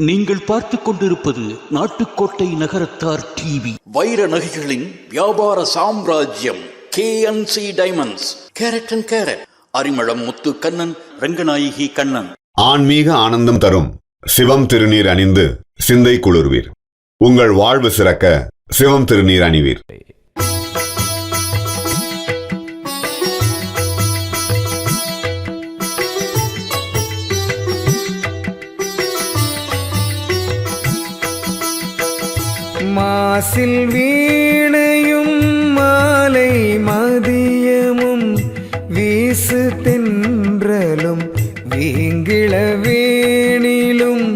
நீங்கள் பார்த்துக் கொண்டிருப்பது நாட்டுக்கோட்டை நகரத்தார் டிவி. வைர நகைகளின் வியாபார சாம்ராஜ்யம் KNC diamonds carat and carat Arimalam Muthu Kannan Ranganayaki Kannan. ஆன்மீக ஆனந்தம் தரும் சிவம் திருநீர் அணிந்து சிந்தை குளிர்வீர். உங்கள் வாழ்வு சிறக்க சிவம் திருநீர் அணிவீர். மாசில் வீணையும் மாலை மதியமும் வீசு தென்றலும் வீங்கிள வேணிலும்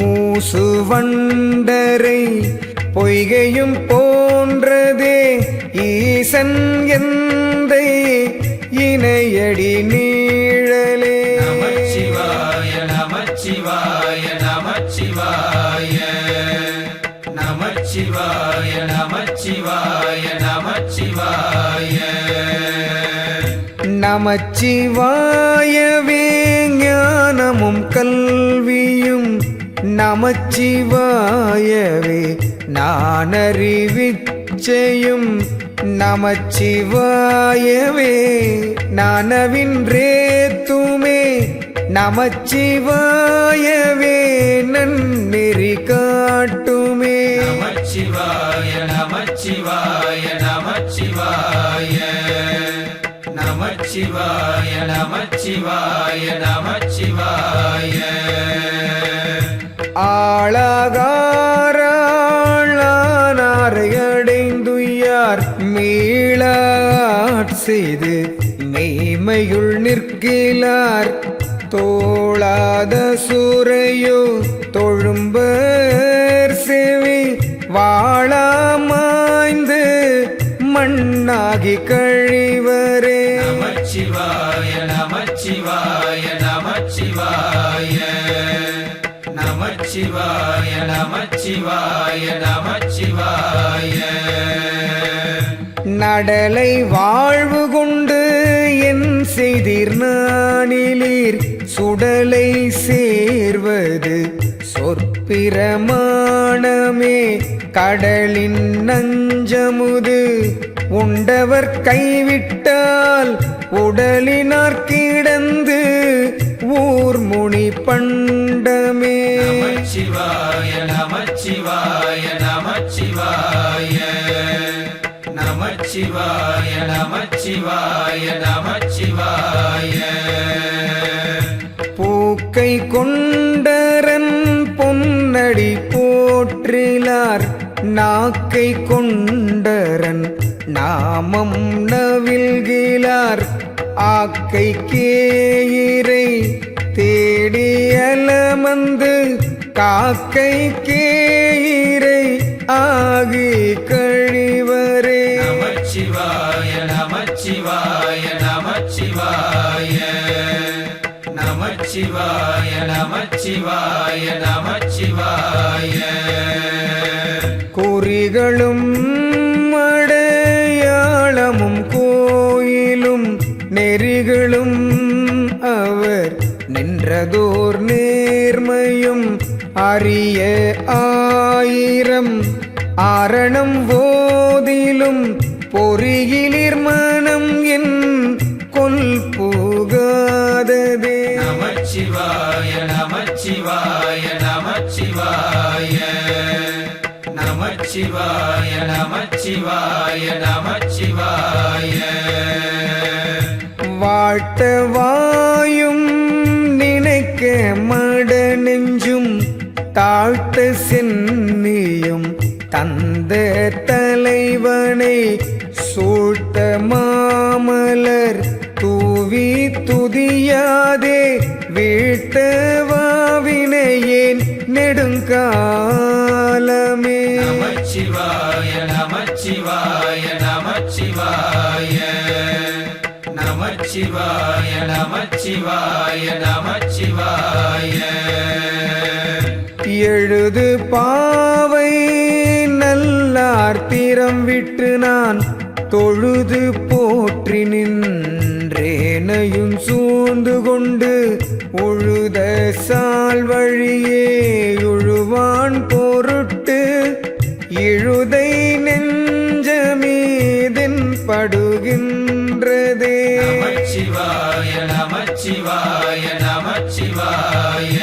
மூசு வண்டரை பொய்கையும் போன்றதே ஈசன் எந்த இணையடி நீழலே. நமச்சிவாய நமச்சிவாய நமச்சிவாய. நமச்சிவாய நமச்சிவாய நமச்சிவாய. நமச்சிவாயவே ஞானமும் கல்வியும் நமச்சிவாயவே நான் அறிவிச்சையும் நமச்சிவாயவே நானவின்றே நனவின்றேத்துமே நமச்சிவாயவே நன்னெறி நமச்சிவாய நமச்சிவாய நமச்சிவாய. நமச்சிவாய நமச்சிவாய நமச்சிவாய. ஆளாகாராளானாரை மீளாட் செய்து மெய்மையுள் நிற்கிலார். தோளாத சூரையோ தொழும்பர் வாழாமாய்ந்து மண்ணாகி கழிவரே. நமச்சிவாய நமச்சிவாய நமச்சிவாய. நமச்சிவாய நமச்சிவாய நமச்சிவாய. நடலை வாழ்வு கொண்டு என் செய்தீர் நானிலீர். சுடலை சேர்வது சொற்பிரமாணமே. கடலின் நஞ்சமுது. உண்டவர் கைவிட்டால் உடலினார் கிடந்து. ஊர்முனி பண்டமே. நமச்சிவாய நமச்சிவாய நமச்சிவாய. நமச்சிவாய நமச்சிவாய நமச்சிவாய. பூக்கை கொண்டரன் போற்றிலார் நாக்கை கொண்டரன் நாமம் நவில்கிலார் ஆக்கை கேயிரை தேடியலமந்து காக்கை கேயிரை ஆகி கழிவரே. நமச்சிவாய நமச்சிவாய நமச்சிவாய. நமச்சிவாய நமச்சிவாய நமச்சிவாய. குறிகளும் அடையாளமும் கோயிலும் நெறிகளும் அவர் நின்றதோர் நேர்மையும் அரிய ஆயிரம். ஆரணம் போதிலும் பொறியிலிர் மனம் என் கொல் போகாததே. நமச்சிவாய நமச்சிவாய நமச்சிவாய. நமச்சிவாய நமச்சிவாய நமச்சிவாய. வாழ்த்த வாயும் நினைக்க மட நெஞ்சும் தாழ்த்த சென்னியும் தந்த தலைவனை சூழ்த்த மாமலர் தூவி துதியாதே வீழ்த்த நெடுங்காலமே. நமச்சிவாய நமச்சிவாய நமச்சிவாய. நமச்சிவாய நமச்சிவாய நமச்சிவாய. எழுது பாவை நல்லார் திறம் விட்டு நான் தொழுது போற்றி நின்றேனையும் சூழ்ந்து கொண்டு உழுத சால் வழியே உழுவான் பொருட்டு இழுதை நெஞ்சமீதின் படுகின்றதே. நமச்சிவாய நமச்சிவாய நமச்சிவாய.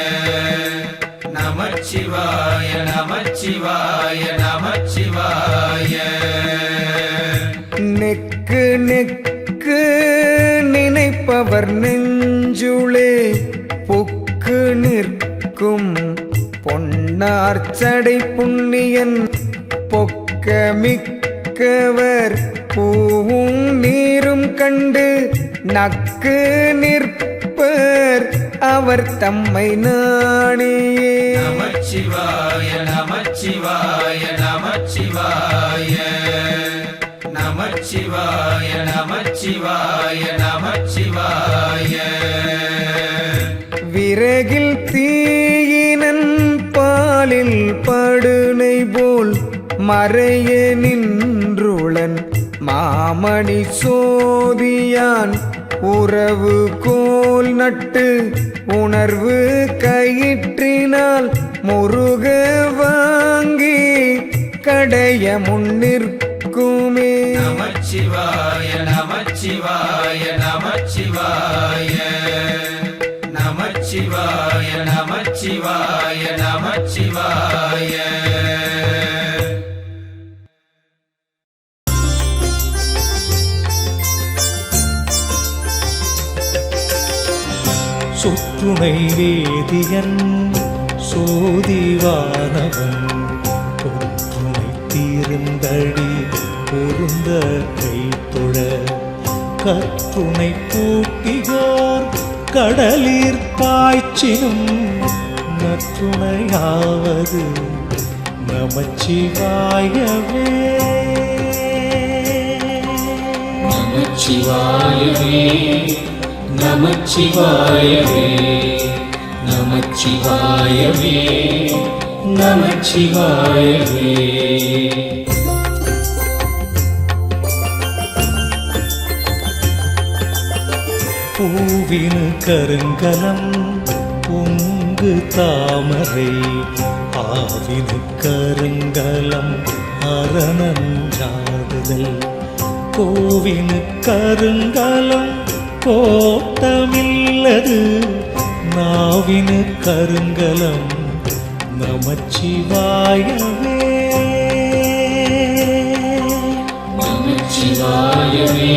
நமச்சிவாய நமச்சிவாய நமச்சிவாய. நெக்கு நெக்கு நினைப்பவர் நெஞ்சுளே. புக்கு நிற்கும் பொன்னார் சடை புண்ணியன் பொக்க மிக்கவர் பூவும் நீரும் கண்டு நக்கு நிற்பர். அவர் தம்மை நாணியே. நமச்சிவாய நமச்சிவாய நமச்சிவாய. நமச்சிவாய நமச்சிவாய நமச்சிவாய. விறகில் தீயினன் பாலில் படுனை போல் மறைய நின்றுளன். மாமணி சோதியான் உறவு கோல் நட்டு உணர்வு கயிற்றினால் முருக வாங்கி கடைய முன்னிற்குமே நமச்சிவாய நமச்சிவாய நமச்சிவாய நமச்சிவாய. சுற்றுனை வேதியன் சோதிவானவன் தொற்றுனை தீர்ந்தடி பொருந்த கைத்தொழ. கற்றுனை பூட்டியோர் கடலீர் பாய்ச்சினும் நற்றுணையாவது நமச்சிவாயவே. நமச்சிவாயவே நமச்சிவாயவே நமச்சிவாயவே நமச்சிவாயவே. பூவினு கருங்கலம் அங்கு தாமரை ஆவினு கருங்கலம் அரணஞ்சாடுதல் கோவினு கருங்கலம் கோட்டமில்லது நாவினு கருங்கலம் நமச்சிவாயவே நமச்சிவாயவே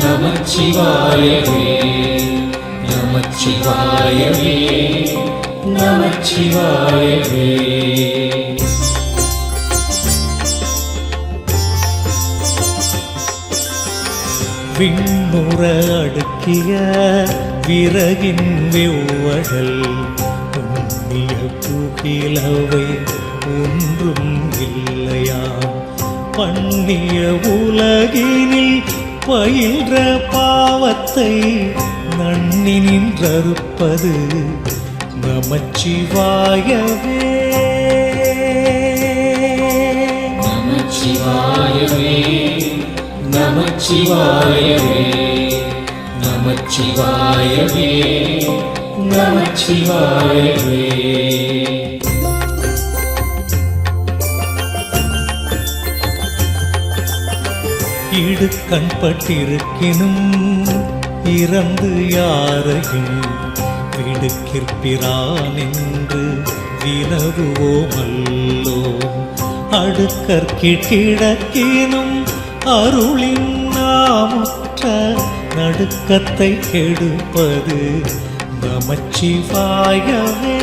நமச்சிவாயவே நமச்சிவாயவே நமச்சிவாயவே. விண்முற அடுக்கிய விறகின் வெவ்வழல் உண்ணிய புகிலவை ஒன்றும் இல்லையாம். பண்ணிய உலகினில் பயின்ற பாவத்தை நன்னி நின்றறுப்பது நமச்சிவாயவே. நமச்சிவாயவே நமச்சிவாயவே நமச்சிவாயவே நமச்சிவாயவே. இடு கண்பட்டிருக்கினும் இறந்து யாரையும் விடுக்கிற்பிறான் என்று வினவுவோமல்லோ. அடுக்கற்கிடக்கினும் அருளின் நாமுற்ற நடுக்கத்தை கெடுப்பது நமச்சிவாயவே.